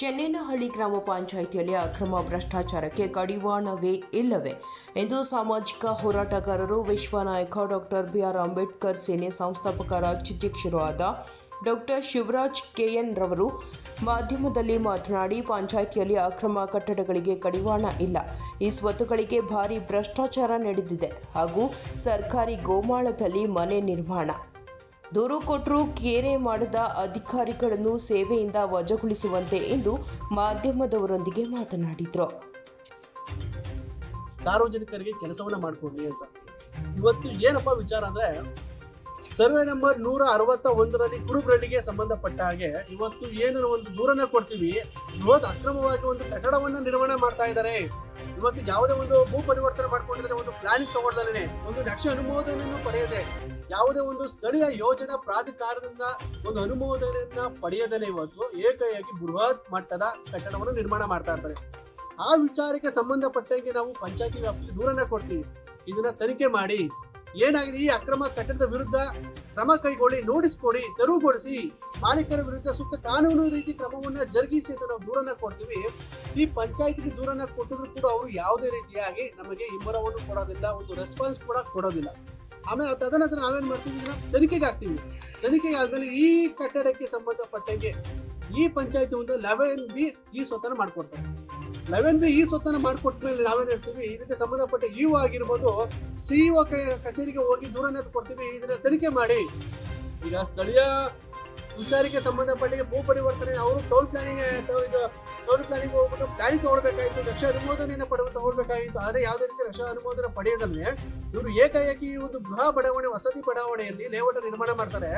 ಚೆನ್ನೇನಹಳ್ಳಿ ಗ್ರಾಮ ಪಂಚಾಯಿತಿಯಲ್ಲಿ ಅಕ್ರಮ ಭ್ರಷ್ಟಾಚಾರಕ್ಕೆ ಕಡಿವಾಣವೇ ಇಲ್ಲವೇ ಎಂದು ಸಾಮಾಜಿಕ ಹೋರಾಟಗಾರರು, ವಿಶ್ವ ನಾಯಕ ಡಾಕ್ಟರ್ ಬಿಆರ್ ಅಂಬೇಡ್ಕರ್ ಸೇನೆ ಸಂಸ್ಥಾಪಕ ರಾಜ್ಯಾಧ್ಯಕ್ಷರೂ ಆದ ಡಾಕ್ಟರ್ ಶಿವರಾಜ್ ಕೆಎನ್ ರವರು ಮಾಧ್ಯಮದಲ್ಲಿ ಮಾತನಾಡಿ, ಪಂಚಾಯಿತಿಯಲ್ಲಿ ಅಕ್ರಮ ಕಟ್ಟಡಗಳಿಗೆ ಕಡಿವಾಣ ಇಲ್ಲ. ಈ ಸ್ವತ್ತುಗಳಿಗೆ ಭಾರಿ ಭ್ರಷ್ಟಾಚಾರ ನಡೆದಿದೆ ಹಾಗೂ ಸರ್ಕಾರಿ ಗೋಮಾಳದಲ್ಲಿ ಮನೆ ನಿರ್ಮಾಣ. ದೂರು ಕೊಟ್ಟರು ಕೇರೆ ಮಾಡದ ಅಧಿಕಾರಿಗಳನ್ನು ಸೇವೆಯಿಂದ ವಜಾಗೊಳಿಸುವಂತೆ ಎಂದು ಮಾಧ್ಯಮದವರೊಂದಿಗೆ ಮಾತನಾಡಿದರು. ಸಾರ್ವಜನಿಕರಿಗೆ ಕೆಲಸವನ್ನ ಮಾಡಿಕೊಡ್ಲಿ ಅಂತ. ಇವತ್ತು ಏನಪ್ಪ ವಿಚಾರ ಅಂದ್ರೆ ಸರ್ವೆ ನಂಬರ್ ನೂರ ಅರವತ್ತ ಒಂದರಲ್ಲಿ ಕುರುಬ್ರಳ್ಳಿಗೆ ಸಂಬಂಧಪಟ್ಟ ಹಾಗೆ ಇವತ್ತು ಏನು ಒಂದು ದೂರನ್ನ ಕೊಡ್ತೀವಿ. ಇವತ್ತು ಅಕ್ರಮವಾಗಿ ಒಂದು ಕಟ್ಟಡವನ್ನ ನಿರ್ಮಾಣ ಮಾಡ್ತಾ ಇದ್ದಾರೆ. ಇವತ್ತು ಯಾವುದೇ ಒಂದು ಭೂ ಪರಿವರ್ತನೆ ಮಾಡ್ಕೊಂಡಿದ್ರೆ ಒಂದು ಪ್ಲಾನಿಂಗ್ ತಗೊಳ್ತಾನೆ ಒಂದು ದಕ್ಷ ಅನುಮೋದನೆಯನ್ನು ಪಡೆಯದೆ, ಯಾವುದೇ ಒಂದು ಸ್ಥಳೀಯ ಯೋಜನಾ ಪ್ರಾಧಿಕಾರದಿಂದ ಒಂದು ಅನುಮೋದನೆಯನ್ನ ಪಡೆಯದೇನೆ ಇವತ್ತು ಏಕಾಏಕಿ ಬೃಹತ್ ಮಟ್ಟದ ಕಟ್ಟಡವನ್ನು ನಿರ್ಮಾಣ ಮಾಡ್ತಾ ಇರ್ತಾರೆ ಆ ವಿಚಾರಕ್ಕೆ ಸಂಬಂಧಪಟ್ಟಂಗೆ ನಾವು ಪಂಚಾಯತಿ ವ್ಯಾಪ್ತಿ ದೂರನ್ನ ಕೊಡ್ತೀವಿ. ಇದನ್ನ ತನಿಖೆ ಮಾಡಿ. ಏನಾಗಿದೆ? ಈ ಅಕ್ರಮ ಕಟ್ಟಡದ ವಿರುದ್ಧ ಕ್ರಮ ಕೈಗೊಳ್ಳಿ, ನೋಟಿಸ್ ಕೊಡಿ, ತೆರವುಗೊಳಿಸಿ. ಮಾಲೀಕರ ವಿರುದ್ಧ ಸೂಕ್ತ ಕಾನೂನು ರೀತಿ ಕ್ರಮವನ್ನ ಜರುಗಿಸಿ ಅಂತ ನಾವು ದೂರನ್ನ ಕೊಡ್ತೀವಿ. ಈ ಪಂಚಾಯತಿಗೆ ದೂರನ್ನ ಕೊಟ್ಟಿದ್ರು ಕೂಡ ಅವರು ಯಾವುದೇ ರೀತಿಯಾಗಿ ನಮಗೆ ಹಿಂಬರವನ್ನು ಕೊಡೋದಿಲ್ಲ, ಒಂದು ರೆಸ್ಪಾನ್ಸ್ ಕೂಡ ಕೊಡೋದಿಲ್ಲ. ಆಮೇಲೆ ತದನಂತರ ನಾವೇನ್ ಮಾಡ್ತೀವಿ? ತನಿಖೆಗೆ ಹಾಕ್ತೀವಿ. ತನಿಖೆಗೆ ಆದ್ಮೇಲೆ ಈ ಕಟ್ಟಡಕ್ಕೆ ಸಂಬಂಧಪಟ್ಟಂಗೆ ಈ ಪಂಚಾಯತಿ ಒಂದು ಲೆವೆನ್ ಬಿ ಈ ಸ್ವತಃ ಮಾಡ್ಕೊಡ್ತಾರೆ. ಲೆವೆನ್ ಈ ಸ್ವತ್ತನ ಮಾಡಿಕೊಟ್ಟ ಮೇಲೆ ನಾವೇನ್ ಹೇಳ್ತೀವಿ? ಇದಕ್ಕೆ ಸಂಬಂಧಪಟ್ಟ ಇಒ ಆಗಿರ್ಬೋದು ಸಿಇಒ ಕಚೇರಿಗೆ ಹೋಗಿ ದೂರ ಕೊಡ್ತೀವಿ. ಇದನ್ನ ತನಿಖೆ ಮಾಡಿ. ಈಗ ಸ್ಥಳೀಯ ವಿಚಾರಕ್ಕೆ ಸಂಬಂಧಪಟ್ಟಿಗೆ ಭೂ ಪರಿವರ್ತನೆ, ಅವರು ಟೌನ್ ಪ್ಲಾನಿಂಗ್ ಇದು ಟೌನ್ ಪ್ಲಾನಿಂಗ್ ಹೋಗ್ಬಿಟ್ಟು ಪ್ಲಾನಿಂಗ್ ತಗೊಳ್ಬೇಕಾಗಿತ್ತು ಲಕ್ಷ ಅನುಮೋದನೆಯನ್ನು ಪಡೆದು ತಗೊಳ್ಬೇಕಾಗಿತ್ತು, ಆದರೆ ಯಾವುದೇ ರೀತಿ ಲಕ್ಷ ಅನುಮೋದನೆ ಪಡೆಯದಲ್ಲೇ ಇವರು ಏಕಾಏಕಿ ಈ ಒಂದು ಗೃಹ ಬಡಾವಣೆ, ವಸತಿ ಬಡಾವಣೆಯಲ್ಲಿ ಲೇಔಟ್ ನಿರ್ಮಾಣ ಮಾಡ್ತಾರೆ.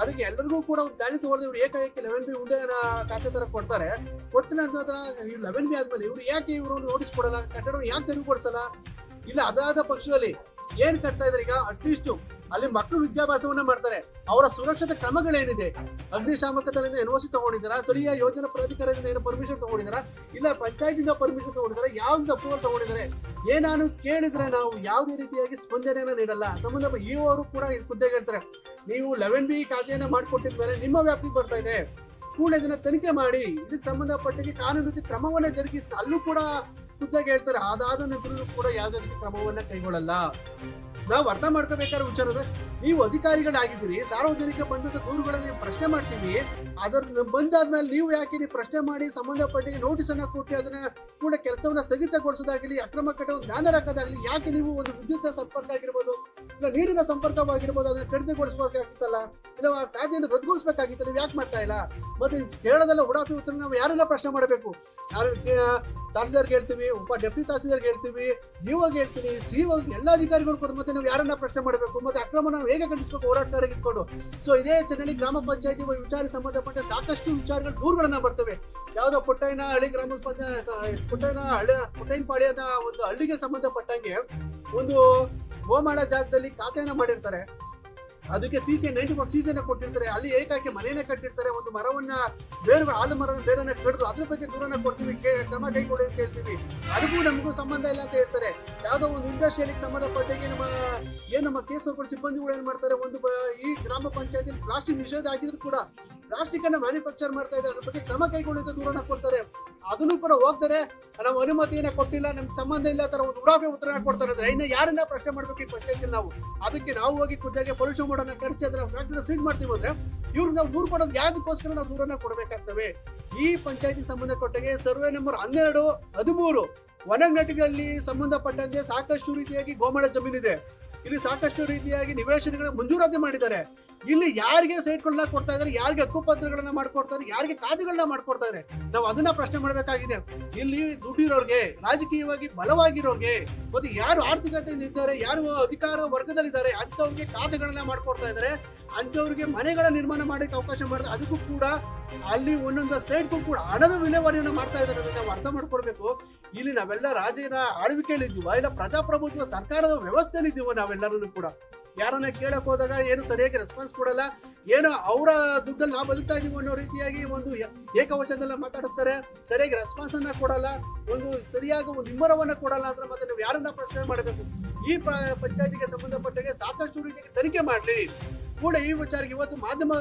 ಅದಕ್ಕೆ ಎಲ್ಲರಿಗೂ ಕೂಡ ಒಂದು ಪ್ಲಾನಿಂಗ್ ತಗೊಳ್ಳೋದು ಇವರು ಏಕಾಏಕಿ ಲೆವೆನ್ ಬಿ ಮುಂದೆ ಖಾತೆ ತರ ಕೊಡ್ತಾರೆ. ಕೊಟ್ಟ ನಂತರ ಲೆವೆನ್ ಬಿ ಆದ್ಮೇಲೆ ಇವ್ರು ಯಾಕೆ ಇವರು ನೋಟಿಸ್ ಕೊಡಲ್ಲ ಕಟ್ಟಡ ಯಾಕೆ ತೆರವುಗೊಳಿಸಲ್ಲ ಇಲ್ಲ, ಅದಾದ ಪಕ್ಷದಲ್ಲಿ ಏನ್ ಕಟ್ತಾ ಇದಾರೆ ಈಗ? ಅಟ್ಲೀಸ್ಟ್ ಅಲ್ಲಿ ಮಕ್ಕಳು ವಿದ್ಯಾಭ್ಯಾಸವನ್ನ ಮಾಡ್ತಾರೆ. ಅವರ ಸುರಕ್ಷತೆ ಕ್ರಮಗಳೇನಿದೆ? ಅಗ್ನಿಶಾಮಕ ದಳದಿಂದ ಎನ್ಒಸಿ ತಗೊಂಡಿದ್ದಾರಾ? ಸ್ಥಳೀಯ ಯೋಜನಾ ಪ್ರಾಧಿಕಾರದಿಂದ ಏನು ಪರ್ಮಿಷನ್ ತಗೊಂಡಿದಾರ ಇಲ್ಲ ಪಂಚಾಯತಿಂದ ಪರ್ಮಿಷನ್ ತಗೊಂಡಿದ್ದಾರೆ? ಯಾವ್ದು ಅಪ್ರೂವಲ್ ತಗೊಂಡಿದ್ದಾರೆ? ಏನಾನು ಕೇಳಿದ್ರೆ ನಾವು ಯಾವುದೇ ರೀತಿಯಾಗಿ ಸ್ಪಂದನೆಯನ್ನ ನೀಡಲ್ಲ. ಸಂಬಂಧ ಈ ಅವರು ಕೂಡ ಇದು ಖುದ್ದಾಗಿ ಹೇಳ್ತಾರೆ. ನೀವು ಲೆವೆನ್ ಬಿ ಖಾತೆಯನ್ನ ಮಾಡಿಕೊಟ್ಟಿದ್ಮೇಲೆ ನಿಮ್ಮ ವ್ಯಾಪ್ತಿಗೆ ಬರ್ತಾ ಇದೆ. ಕೂಡ ಇದನ್ನ ತನಿಖೆ ಮಾಡಿ. ಇದಕ್ಕೆ ಸಂಬಂಧಪಟ್ಟಿಗೆ ಕಾನೂನು ರೀತಿ ಕ್ರಮವನ್ನ ಜರುಗಿಸಿ. ಅಲ್ಲೂ ಕೂಡ ಖುದ್ದಾಗಿ ಹೇಳ್ತಾರೆ. ಅದಾದ ನಂತರ ಕೂಡ ಯಾವುದೇ ರೀತಿ ಕ್ರಮವನ್ನ ಕೈಗೊಳ್ಳಲ್ಲ. ನಾವು ಅರ್ಥ ಮಾಡ್ಕೋಬೇಕಾದ್ರೆ ವಿಚಾರ ಅಂದ್ರೆ ನೀವು ಅಧಿಕಾರಿಗಳಾಗಿದ್ದೀರಿ, ಸಾರ್ವಜನಿಕ ಬಂದಂತ ದೂರುಗಳನ್ನ ನೀವು ಪ್ರಶ್ನೆ ಮಾಡ್ತೀವಿ ಅದರ ಬಂದಾದ್ಮೇಲೆ ನೀವು ಯಾಕೆ ನೀವು ಪ್ರಶ್ನೆ ಮಾಡಿ ಸಂಬಂಧಪಟ್ಟಿಗೆ ನೋಟಿಸ್ ಅನ್ನ ಕೊಟ್ಟು ಅದನ್ನ ಕೂಡ ಕೆಲಸವನ್ನ ಸ್ಥಗಿತಗೊಳಿಸೋದಾಗಲಿ, ಅಕ್ರಮ ಕಟ್ಟಡ ಜ್ಞಾನ ಹಾಕೋದಾಗಲಿ, ಯಾಕೆ ನೀವು ಒಂದು ವಿದ್ಯುತ್ ಸಂಪರ್ಕ ಆಗಿರ್ಬೋದು, ಇಲ್ಲ ನೀರಿನ ಸಂಪರ್ಕವಾಗಿರ್ಬೋದು ಅದನ್ನ ಕಡಿತಗೊಳಿಸಬೇಕಾಗಿತ್ತಲ್ಲ ಇಲ್ಲ ಆ ಕಾಯ್ದೆಯನ್ನು ರದ್ದುಗೊಳಿಸಬೇಕಾಗಿತ್ತು ನೀವು ಯಾಕೆ ಮಾಡ್ತಾ ಇಲ್ಲ? ಮತ್ತೆ ಕೇಳೋದೆಲ್ಲ ಉಡಾಫಿ ಉತ್ತರ ನಾವು ಯಾರೆಲ್ಲ ಪ್ರಶ್ನೆ ಮಾಡಬೇಕು? ಯಾರು ತಹಸೀಲ್ದಾರ್ಗೆ ಹೇಳ್ತೀವಿ, ಉಪ ಡೆಪ್ಯೂಟಿ ತಹಸೀಲ್ದಾರ್ಗೆ ಹೇಳ್ತೀವಿ ಇವಾಗ ಹೇಳ್ತೀನಿ ಸಿ ಎಲ್ಲ ಅಧಿಕಾರಿಗಳು ಕೂಡ ಮತ್ತೆ ನಾವು ಯಾರನ್ನ ಪ್ರಶ್ನೆ ಮಾಡಬೇಕು? ಮತ್ತೆ ಅಕ್ರಮ ನಾವು ಹೇಗೆ ಖಂಡಿಸಬೇಕು? ಹೋರಾಟಗಾರರಿಗೆ ಇಟ್ಕೊಂಡು. ಸೊ ಇದೇ ಚೆನ್ನಳ್ಳಿ ಗ್ರಾಮ ಪಂಚಾಯತಿ ವಿಚಾರ ಸಂಬಂಧಪಟ್ಟ ಸಾಕಷ್ಟು ವಿಚಾರಗಳು ದೂರುಗಳನ್ನ ಬರ್ತವೆ. ಯಾವುದೋ ಪುಟ್ಟಯ್ಯನ ಹಳ್ಳಿ ಗ್ರಾಮ ಪುಟ್ಟಯ್ಯನ ಹಳ್ಳಿ ಪುಟ್ಟೈನ ಪಾಳ್ಯದ ಒಂದು ಹಳ್ಳಿಗೆ ಸಂಬಂಧಪಟ್ಟಂಗೆ ಒಂದು ಗೋಮಾಳ ಜಾಗದಲ್ಲಿ ಖಾತೆಯನ್ನ ಮಾಡಿರ್ತಾರೆ. ಅದಕ್ಕೆ ಸಿಸಿ ನೈಂಟಿ ಫೋರ್ ಸಿಸಿಯನ್ನ ಕೊಟ್ಟಿರ್ತಾರೆ. ಅಲ್ಲಿ ಏಕಾಕಿ ಮನೆಯನ್ನ ಕಟ್ಟಿರ್ತಾರೆ. ಒಂದು ಮರವನ್ನ ಬೇರೆ ಆಲು ಮರದ ಬೇರನ್ನ ಕಡಿದು ಅದ್ರ ಬಗ್ಗೆ ದೂರನ್ನ ಕೊಡ್ತೀವಿ. ಕ್ರಮ ಕೈಗೊಳ್ಳಿ ಅಂತ ಹೇಳ್ತೀವಿ. ಅದಕ್ಕೂ ನಮಗೂ ಸಂಬಂಧ ಇಲ್ಲ ಅಂತ ಹೇಳ್ತಾರೆ. ಯಾವುದೋ ಒಂದು ಇಂಡಸ್ಟ್ರಿಯಲಿಗೆ ಸಂಬಂಧಪಟ್ಟಂಗೆ ನಮ್ಮ, ಏನು ನಮ್ಮ ಕೇಸೊಬ್ಬರು ಸಿಬ್ಬಂದಿಗಳು ಏನ್ ಮಾಡ್ತಾರೆ? ಒಂದು ಈ ಗ್ರಾಮ ಪಂಚಾಯತಿಯಲ್ಲಿ ಪ್ಲಾಸ್ಟಿಕ್ ನಿಷೇಧ ಆಗಿದ್ರು ಕೂಡ ಪ್ಲಾಸ್ಟಿಕ್ ಅನ್ನ ಮ್ಯಾನುಫ್ಯಾಕ್ಚರ್ ಮಾಡ್ತಾ ಇದ್ದಾರೆ. ಅದ್ರ ಬಗ್ಗೆ ಕ್ರಮ ಕೈಗೊಳ್ಳಿ ಅಂತ ದೂರನ್ನ ಕೊಡ್ತಾರೆ. ಅದನ್ನು ಕೂಡ ಹೋಗ್ತಾರೆ. ನಾವು ಅನುಮತಿಯನ್ನ ಕೊಟ್ಟಿಲ್ಲ, ನಮ್ಗೆ ಸಂಬಂಧ ಇಲ್ಲ ತರ ಒಂದು ಉಡಾಫೆ ಉತ್ತರ ಕೊಡ್ತಾರೆ ಅಂದ್ರೆ ಇನ್ನು ಯಾರನ್ನ ಪ್ರಶ್ನೆ ಮಾಡ್ಬೇಕು ಈ ನಾವು. ಅದಕ್ಕೆ ನಾವು ಹೋಗಿ ಖುದ್ದಾಗಿ ಪೊಲ್ಯೂಷನ್ ಮಾಡೋಣ ಕರೆಸಿ, ಅದರ ಫ್ಯಾಕ್ಟ್ರಿನ ಸೀಸ್ ಮಾಡ್ತೀವಿ ಅಂದ್ರೆ ಇವ್ರು ನಾವು ದೂರ ಕೊಡೋದು ಯಾವ್ದಕ್ಕೋಸ್ಕರ ನಾವು ದೂರನ್ನ ಕೊಡಬೇಕಾಗ್ತವೆ. ಈ ಪಂಚಾಯತಿ ಸಂಬಂಧಪಟ್ಟಾಗೆ ಸರ್ವೆ ನಂಬರ್ ಹನ್ನೆರಡು, ಹದಿಮೂರು ವನಗಟ್ಟಿಗಳಲ್ಲಿ ಸಂಬಂಧಪಟ್ಟಂತೆ ಸಾಕಷ್ಟು ರೀತಿಯಾಗಿ ಗೋಮಾಳ ಜಮೀನಿದೆ. ಇಲ್ಲಿ ಸಾಕಷ್ಟು ರೀತಿಯಾಗಿ ನಿವೇಶನಗಳ ಮಂಜೂರಾತಿ ಮಾಡಿದ್ದಾರೆ. ಇಲ್ಲಿ ಯಾರಿಗೆ ಸೈಟ್ಗಳನ್ನ ಕೊಡ್ತಾ ಇದ್ದಾರೆ, ಯಾರಿಗೆ ಹಕ್ಕುಪತ್ರಗಳನ್ನ ಮಾಡ್ಕೊಡ್ತಾರೆ ಯಾರಿಗೆ ಖಾತೆಗಳನ್ನ ಮಾಡ್ಕೊಡ್ತಾ ಇದ್ದಾರೆ, ನಾವು ಅದನ್ನ ಪ್ರಶ್ನೆ ಮಾಡಬೇಕಾಗಿದೆ. ಇಲ್ಲಿ ದುಡ್ಡಿರೋರ್ಗೆ, ರಾಜಕೀಯವಾಗಿ ಬಲವಾಗಿರೋರ್ಗೆ, ಮತ್ತೆ ಯಾರು ಆರ್ಥಿಕತೆಯಿಂದ ಇದ್ದಾರೆ ಯಾರು ಅಧಿಕಾರ ವರ್ಗದಲ್ಲಿದ್ದಾರೆ ಅಂತವ್ರಿಗೆ ಖಾತೆಗಳನ್ನ ಮಾಡ್ಕೊಡ್ತಾ ಇದ್ದಾರೆ. ಅಂಥವ್ರಿಗೆ ಮನೆಗಳ ನಿರ್ಮಾಣ ಮಾಡೋಕ್ಕೆ ಅವಕಾಶ ಮಾಡಿದ್ರೆ ಅದಕ್ಕೂ ಕೂಡ ಅಲ್ಲಿ ಒಂದೊಂದು ಸೈಡ್ಗೂ ಕೂಡ ಹಣದ ವಿಲೇವಾರಿಯನ್ನು ಮಾಡ್ತಾ ಇದ್ದಾರೆ ಅದನ್ನ ನಾವು ಅರ್ಥ ಮಾಡ್ಕೊಳ್ಬೇಕು. ಇಲ್ಲಿ ನಾವೆಲ್ಲ ರಾಜನ ಆಳ್ವಿಕೆಯಲ್ಲಿದ್ದೀವ, ಇಲ್ಲ ಪ್ರಜಾಪ್ರಭುತ್ವ ಸರ್ಕಾರದ ವ್ಯವಸ್ಥೆಯಲ್ಲಿದ್ದೀವೋ ನಾವೆಲ್ಲರೂ ಕೂಡ. ಯಾರನ್ನ ಕೇಳಕ್ ಹೋದಾಗ ಏನು ಸರಿಯಾಗಿ ರೆಸ್ಪಾನ್ಸ್ ಕೊಡಲ್ಲ, ಏನೋ ಅವರ ದುಡ್ಡಲ್ಲಿ ನಾವು ಬದುಕ್ತಾ ಇದೀವಿ ಅನ್ನೋ ರೀತಿಯಾಗಿ ಒಂದು ಏಕವಚನದಲ್ಲ ಮಾತಾಡಿಸ್ತಾರೆ. ಸರಿಯಾಗಿ ರೆಸ್ಪಾನ್ಸ್ ಅನ್ನ ಕೊಡಲ್ಲ, ಒಂದು ಸರಿಯಾಗಿ ಒಂದು ವಿಮರವನ್ನ ಕೊಡಲ್ಲ ಅಂದ್ರೆ ಮತ್ತೆ ನೀವು ಯಾರನ್ನ ಪ್ರಶ್ನೆ ಮಾಡಬೇಕು? ಈ ಪಂಚಾಯತಿಗೆ ಸಂಬಂಧಪಟ್ಟಾಗೆ ಸಾಕಷ್ಟು ರೀತಿಯಾಗಿ ತನಿಖೆ ಮಾಡಲಿ. ಕೂಡ ಈ ವಿಚಾರಕ್ಕೆ ಇವತ್ತು ಮಾಧ್ಯಮ